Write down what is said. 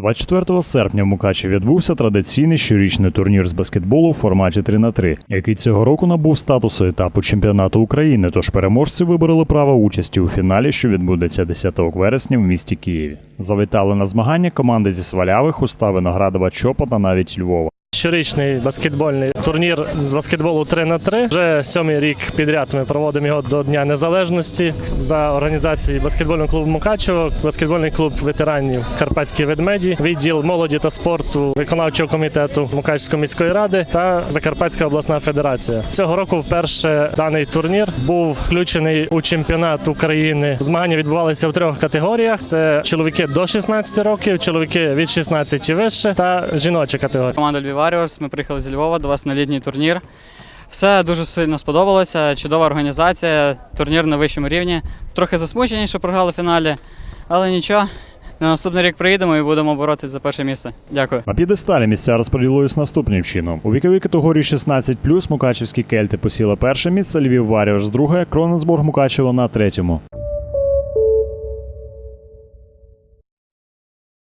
24 серпня в Мукачі відбувся традиційний щорічний турнір з баскетболу в форматі 3 на 3 який цього року набув статусу етапу чемпіонату України. Тож переможці вибороли право участі у фіналі, що відбудеться 10 вересня в місті Києві. Завітали на змагання команди зі Свалявих, Уста, Виноградова, Чопа та навіть Львова. Щорічний баскетбольний турнір з баскетболу 3 на 3 Вже сьомий рік підряд ми проводимо його до Дня Незалежності за організації баскетбольного клубу Мукачево, баскетбольний клуб ветеранів Карпатські ведмеді, відділ молоді та спорту виконавчого комітету Мукачської міської ради та Закарпатська обласна федерація. Цього року вперше даний турнір був включений у чемпіонат України. Змагання відбувалися в трьох категоріях: це чоловіки до 16 років, чоловіки від 16 і вище та жіноча категорія. Warriors. Ми приїхали зі Львова до вас на літній турнір. Все дуже сильно сподобалося. Чудова організація, турнір на вищому рівні. Трохи засмучені, що програли в фіналі, але нічого. На наступний рік приїдемо і будемо боротися за перше місце. Дякую. На п'єдесталі місця розподілились наступним чином. У віковій категорії 16+, Мукачівські кельти посіли перше місце, Львів Варіорс друге, Кроненсбург Мукачево на третьому.